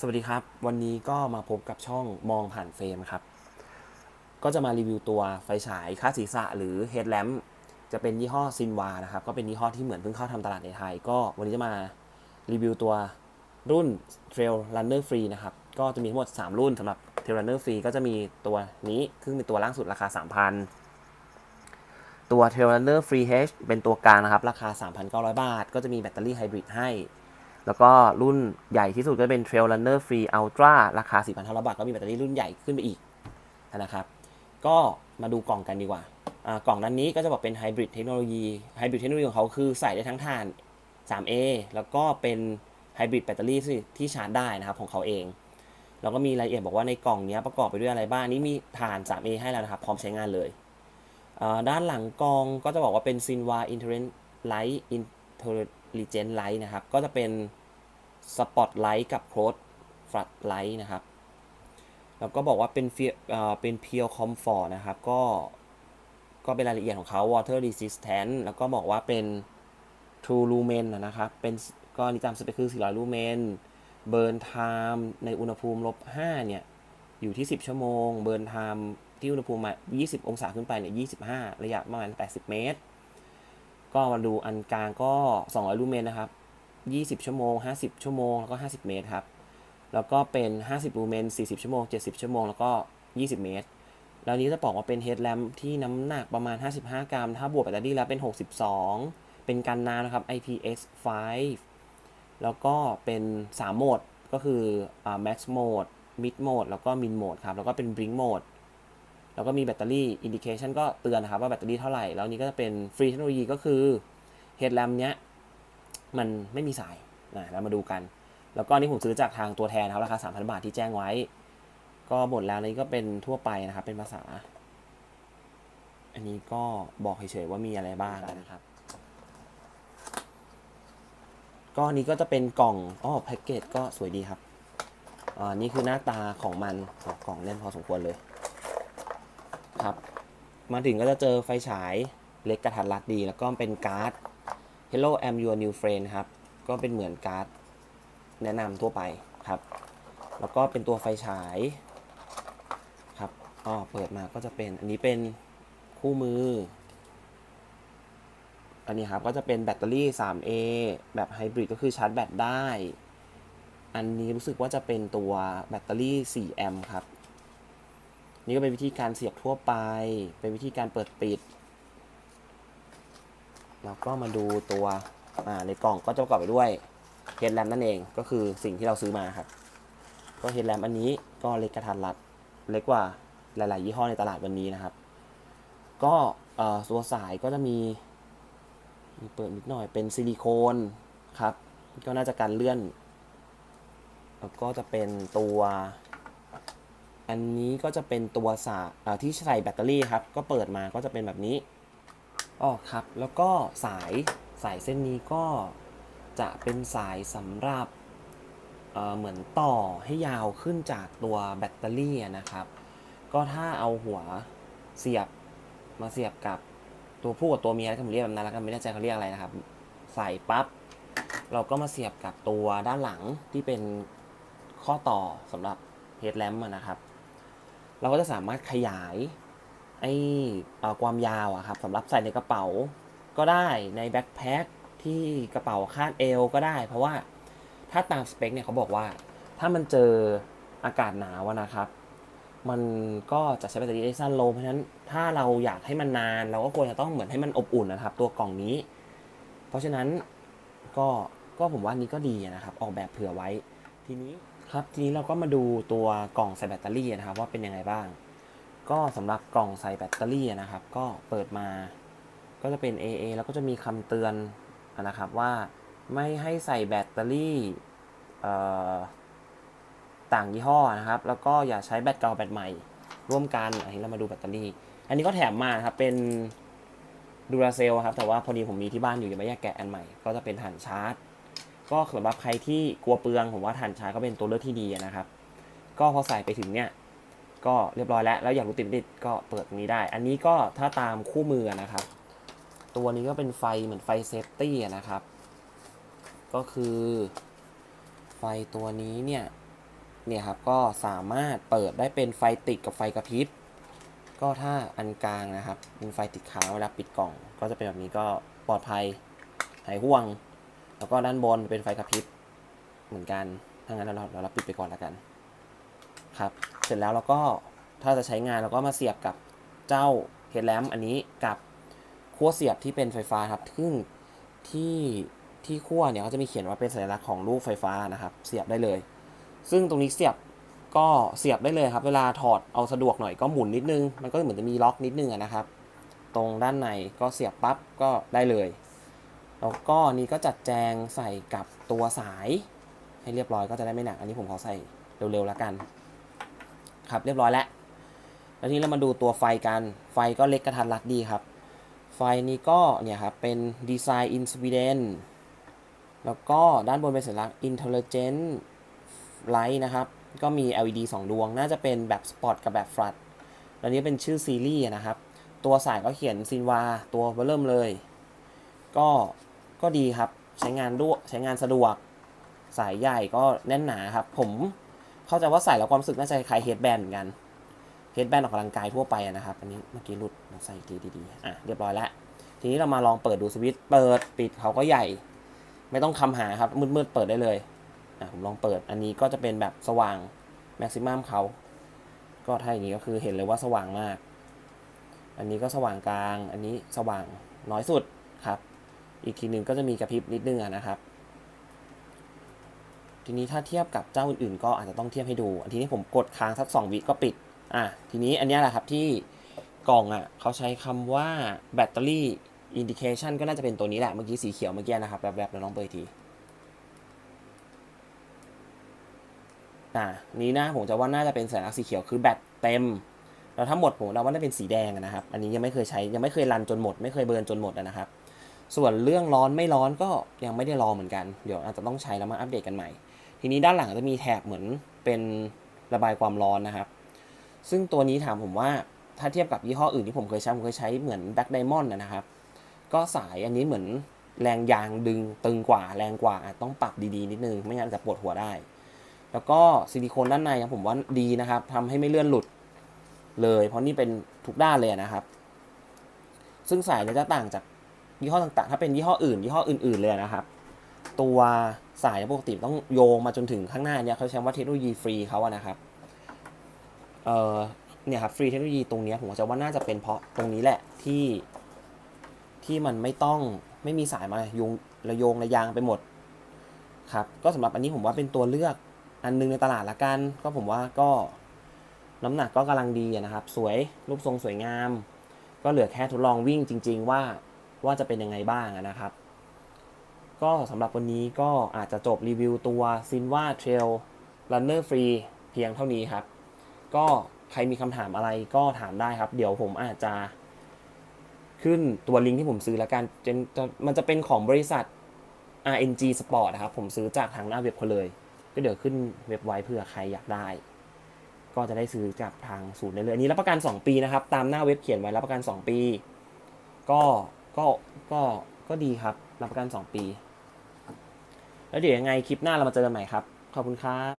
สวัสดีครับ วันนี้ก็มาพบกับช่องมองผ่านเฟรมครับ ก็จะมารีวิวตัวไฟฉายค่าศีรษะหรือเฮดแลมจะเป็นยี่ห้อซินวานะครับ ก็เป็นยี่ห้อที่เหมือนเพิ่งเข้าทำตลาดในไทย ก็วันนี้จะมารีวิวตัวรุ่น Trail Runner Free นะครับ ก็จะมีทั้งหมด 3 รุ่นสำหรับ Trail Runner Free ก็จะมีตัวนี้ซึ่งเป็นตัวล่างสุดราคา 3,000 ตัว Trail Runner Free H เป็นตัวกลางนะครับ ราคา 3,900 บาท ก็จะมีแบตเตอรี่ไฮบริดให้ แล้วก็รุ่นใหญ่ที่สุดก็เป็น Trail Runner Free Ultra ราคา 4,500 บาท ก็มีแบตเตอรี่รุ่นใหญ่ขึ้นไปอีกนะครับ ก็มาดูกล่องกันดีกว่า กล่องด้านนี้ก็จะบอกเป็นไฮบริดเทคโนโลยีไฮบริดเทคโนโลยีของเขาคือใส่ได้ทั้งถ่าน 3A แล้วก็เป็นไฮบริดแบตเตอรี่ที่ชาร์จได้นะครับของเขาเองแล้วก็มีรายละเอียดบอกว่าในกล่องนี้ประกอบไปด้วยอะไรบ้างนี่มีถ่าน 3A ให้แล้วนะครับ พร้อมใช้งานเลย ด้านหลังกล่องก็จะบอกว่าเป็น Sinwa Intelligent Light Intelligent Light นะครับ ก็จะเป็น สปอตไลท์กับโครดฟลัดไลท์นะครับ แล้วก็บอกว่าเป็นเอ่อเป็น Pure Comfort นะครับ ก็ก็เป็นรายละเอียดของเขา water resistant แล้วก็บอกว่าเป็น true lumen นะนะครับ เป็นก็นี่ตามสเปคคือ 400 lumen burn time ในอุณหภูมิลบ 5 เนี่ย อยู่ที่ 10 ชั่วโมง burn time ที่อุณหภูมิมา 20 องศาขึ้นไปเนี่ย 25 ระยะประมาณ 80 เมตร ก็มาดูอันกลางก็ 200 ลูเมนนะครับ 20 ชั่วโมง 50 ชั่วโมง แล้วก็ 50 เมตรครับ แล้วก็เป็น 50 ลูเมน 40 ชั่วโมง 70 ชั่วโมง แล้วก็ 20 เมตร แล้วนี้จะบอกว่าเป็นเฮดแลมที่น้ำหนักประมาณ 55 กรัม ถ้าบวกแบตเตอรี่แล้วเป็น 62 เป็นกันน้ำนะครับ IPX5 แล้วก็เป็น 3 โหมด ก็คือ Max Mode Mid Mode แล้วก็ Min Mode ครับ แล้วก็เป็น Blink Mode แล้วก็มีแบตเตอรี่ indication ก็เตือนนะครับว่าแบตเตอรี่เท่าไหร่ แล้วนี้ก็จะเป็นฟรีเทคโนโลยีก็คือเฮดแลมเนี้ย มันไม่มีสายนะเรามาดูกัน แล้วก็นี่ผมซื้อจากทางตัวแทนนะครับราคา 3,000 บาทที่แจ้งไว้ ก็หมดแล้วนี้ก็เป็นทั่วไปนะครับ เป็นภาษา อันนี้ก็บอกเฉยๆว่ามีอะไรบ้างนะครับ ก็นี้ก็จะเป็นกล่องอ๋อแพ็กเกจก็สวยดีครับอ่านี่คือหน้าตาของมันโอ้กล่องเล่นพอสมควรเลย ครับ มาถึงก็จะเจอไฟฉายเล็กกระทัดรัดดี แล้วก็เป็นการ์ด Hello I'm your new friend ครับ ก็เป็นเหมือนการ์ดแนะนำทั่วไปครับ แล้วก็เป็นตัวไฟฉายครับอ๋อเปิดมาก็จะเป็น อันนี้เป็นคู่มือ อันนี้ครับ ก็จะเป็นแบตเตอรี่ 3A แบบไฮบริดก็คือชาร์จแบตได้ อันนี้รู้สึกว่าจะเป็นตัวแบตเตอรี่4แอมป์ครับ นี่ก็เป็นวิธีการเสียบทั่วไป เป็นวิธีการเปิดปิด แล้วก็มาดูตัวในกล่องก็จะประกอบไปด้วยเฮดแลมนั่นเองก็คือสิ่งที่เราซื้อมาครับ ก็เฮดแลมอันนี้ก็เล็กกระทัดรัด เล็กกว่าหลาย ๆ ยี่ห้อในตลาดวันนี้นะครับ ก็ตัวสายก็จะมีมีเปิดนิดหน่อยเป็นซิลิโคนครับ ก็น่าจะการเลื่อน แล้วก็จะเป็นตัว อันนี้ก็จะเป็นตัวสายอ่าที่ใส่แบตเตอรี่ครับ ก็เปิดมาก็จะเป็นแบบนี้ อ๋อครับ แล้วก็สายสายเส้นนี้ก็จะเป็นสายสำหรับเเหมือนต่อให้ยาวขึ้นจากตัวแบตเตอรี่นะครับ ก็ถ้าเอาหัวเสียบมาเสียบกับตัวผู้กับตัวเมียแล้วผมเรียกแบบนั้นแล้วกันไม่แน่ใจเขาเรียกอะไรนะครับ ใส่ปั๊บเราก็มาเสียบกับตัวด้านหลังที่เป็นข้อต่อสำหรับเฮดแลมนะครับ เราก็จะสามารถขยาย ไอ้ความยาวอะครับสำหรับใส่ในกระเป๋าก็ได้ในแบ็คแพ็คที่กระเป๋าคาดเอวก็ได้ เพราะว่าถ้าตามสเปคเนี่ยเขาบอกว่า ถ้ามันเจออากาศหนาวนะครับ มันก็จะใช้แบตเตอรี่ได้สั้นลงเพราะฉะนั้นถ้าเราอยากให้มันนาน เราก็ควรจะต้องเหมือนให้มันอบอุ่นนะครับ ตัวกล่องนี้ เพราะฉะนั้นก็ก็ผมว่านี้ก็ดีนะครับ ออกแบบเผื่อไว้ทีนี้ครับทีนี้เราก็มาดูตัวกล่องใส่แบตเตอรี่นะครับ ว่าเป็นยังไงบ้าง ก็สำหรับกล่องใส่แบตเตอรี่นะครับ ก็เปิดมาก็จะเป็น AA แล้วก็จะมีคำเตือนนะครับว่าไม่ให้ใส่แบตเตอรี่ต่างยี่ห้อนะครับ แล้วก็อย่าใช้แบตเก่าแบตใหม่ร่วมกัน อันนี้เรามาดูแบตเตอรี่ อันนี้ก็แถมมาครับ เป็นดูราเซลครับ แต่ว่าพอดีผมมีที่บ้านอยู่ยังไม่อยกแกะอันใหม่ ก็จะเป็นฐานชาร์จ ก็สำหรับใครที่กลัวเปลืองผมว่าฐานชาร์จก็เป็นตัวเลือกที่ดีนะครับ ก็พอใส่ไปถึงเนี่ย ก็เรียบร้อยแล้ว แล้วอยากรู้ติดไม่ติดก็เปิดตรงนี้ได้ อันนี้ก็ถ้าตามคู่มือนะครับ ตัวนี้ก็เป็นไฟเหมือนไฟเซฟตี้นะครับ ก็คือไฟตัวนี้เนี่ย เนี่ยครับ ก็สามารถเปิดได้เป็นไฟติดกับไฟกระพริบ ก็ถ้าอันกลางนะครับเป็นไฟติดค้างเวลาปิดกล่อง ก็จะเป็นแบบนี้ก็ปลอดภัยหายห่วง แล้วก็ด้านบนเป็นไฟกระพริบเหมือนกัน ถ้างั้นเราเราเราปิดไปก่อนแล้วกัน ครับ เสร็จแล้วเราก็ถ้าจะใช้งานเราก็มาเสียบกับเจ้าเฮดแลมอันนี้กับขั้วเสียบที่เป็นไฟฟ้าครับซึ่งที่ที่ขั้วเนี่ยเขาจะมีเขียนว่าเป็นสัญลักษณ์ของลูกไฟฟ้านะครับ เสียบได้เลย ซึ่งตรงนี้เสียบก็เสียบได้เลยครับ เวลาถอดเอาสะดวกหน่อยก็หมุนนิดนึง มันก็เหมือนจะมีล็อกนิดนึงนะครับ ตรงด้านในก็เสียบปั๊บก็ได้เลยแล้วก็นี่ก็จัดแจงใส่กับตัวสาย ให้เรียบร้อยก็จะได้ไม่หนัก อันนี้ผมขอใส่เร็วๆแล้วกัน ครับ เรียบร้อยแล้ว แล้วทีนี้เรามาดูตัวไฟกัน ไฟก็เล็กกระทัดรัดดีครับ ไฟนี้ก็เนี่ยครับ เป็นดีไซน์อินสวีเดนแล้วก็ด้านบนเป็นสัญลักษณ์ Intelligent Light นะครับ ก็มี LED 2 ดวง น่าจะเป็นแบบสปอตกับแบบฟลัดแล้วนี้เป็นชื่อซีรีส์นะครับ ตัวสายก็เขียนซินวา ตัวเบอร์เริ่มเลย ก็ ก็ดีครับ ใช้งานด้วยใช้งานสะดวก สายใหญ่ก็แน่นหนาครับ ผม เข้าใจว่าใส่แล้วความรู้สึกน่าจะคล้ายเฮดแบนเหมือนกันเฮดแบนออกกำลังกายทั่วไปนะครับ อันนี้เมื่อกี้หลุดเราใส่ดีดีๆอะเรียบร้อยแล้วทีนี้เรามาลองเปิดดูสวิตช์เปิดปิดเขาก็ใหญ่ ไม่ต้องคำหาครับมืดๆเปิดได้เลยอะผมลองเปิดอันนี้ก็จะเป็นแบบสว่างแม็กซิมัมเขาก็ถ้าอย่างนี้ก็คือเห็นเลยว่าสว่างมาก อันนี้ก็สว่างกลาง อันนี้สว่างน้อยสุดครับ อีกทีหนึ่งก็จะมีกระพริบนิดนึงนะครับ ทีนี้ถ้าเทียบกับเจ้าอื่นๆ ก็อาจจะต้องเทียบให้ดู อันทีนี้ผมกดค้างสัก 2 วิก็ปิด อะ ทีนี้อันนี้แหละครับที่กล่องอะเขาใช้คำว่าแบตเตอรี่อินดิเคชันก็น่าจะเป็นตัวนี้แหละ เมื่อกี้สีเขียวเมื่อกี้นะครับแบบๆเราลองเปิดอีกทีอะนี้นะผมจะว่าน่าจะเป็นสัญลักษณ์สีเขียวคือแบตเต็ม แล้วถ้าหมดผมเราว่าน่าเป็นสีแดงนะครับ อันนี้ยังไม่เคยใช้ยังไม่เคยรันจนหมด ไม่เคยเบิร์นจนหมดนะครับ ส่วนเรื่องร้อนไม่ร้อนก็ยังไม่ได้รอเหมือนกัน เดี๋ยวอาจจะต้องใช้แล้วมาอัปเดตกันใหม่ ทีนี้ด้านหลังจะมีแถบเหมือนเป็นระบายความร้อนนะครับ ซึ่งตัวนี้ถามผมว่าถ้าเทียบกับยี่ห้ออื่นที่ผมเคยใช้ผมเคยใช้เหมือนแบ็กไดมอนด์นะครับ ก็สายอันนี้เหมือนแรงยางดึงตึงกว่าแรงกว่าอาจต้องปรับดีๆนิดนึงไม่งั้นจะปวดหัวได้ แล้วก็ซิลิโคนด้านในครับผมว่าดีนะครับทำให้ไม่เลื่อนหลุดเลย เพราะนี่เป็นทุกด้านเลยนะครับ ซึ่งสายเนี่ยจะต่างจากยี่ห้อต่างๆ ถ้าเป็นยี่ห้ออื่นยี่ห้ออื่น ๆเลยนะครับ ตัวสายปกติต้องโยงมาจนถึงข้างหน้าเนี่ยเขาใช้ว่าเทคโนโลยีฟรีเขาอะนะครับเออเนี่ยครับฟรีเทคโนโลยีตรงเนี้ยผมจะว่าน่าจะเป็นเพราะตรงนี้แหละที่ที่มันไม่ต้องไม่มีสายมาโยงระโยงระยางไปหมดครับก็สำหรับอันนี้ผมว่าเป็นตัวเลือกอันนึงในตลาดละกัน ก็ผมว่าก็น้ำหนักก็กำลังดีนะครับ สวยรูปทรงสวยงาม ก็เหลือแค่ทดลองวิ่งจริง ๆ ว่าว่าจะเป็นยังไงบ้างนะครับ ก็สำหรับวันนี้ก็อาจจะจบรีวิวตัว s i n v a Trail Runner Free เพียงเท่านี้ครับ ก็ใครมีคำถามอะไรก็ถามได้ครับ เดี๋ยวผมอาจจะขึ้นตัวลิงก์ที่ผมซื้อแล้วกันจะจะมันจะเป็นของบริษัท RNG Sport นะครับ ผมซื้อจากทางหน้าเว็บเขาเลย ก็เดี๋ยวขึ้นเว็บไว้เผื่อใครอยากได้ ก็จะได้ซื้อจากทางศูนย์ได้เลยอันนี้รับประกัน 2 ปีนะครับ ตามหน้าเว็บเขียนไว้รับประกัน 2 ปี ก็ก็ก็ก็ดีครับ รับประกัน 2 ปี แล้วเดี๋ยวยังไงคลิปหน้าเรามาเจอกันใหม่ครับ ขอบคุณครับ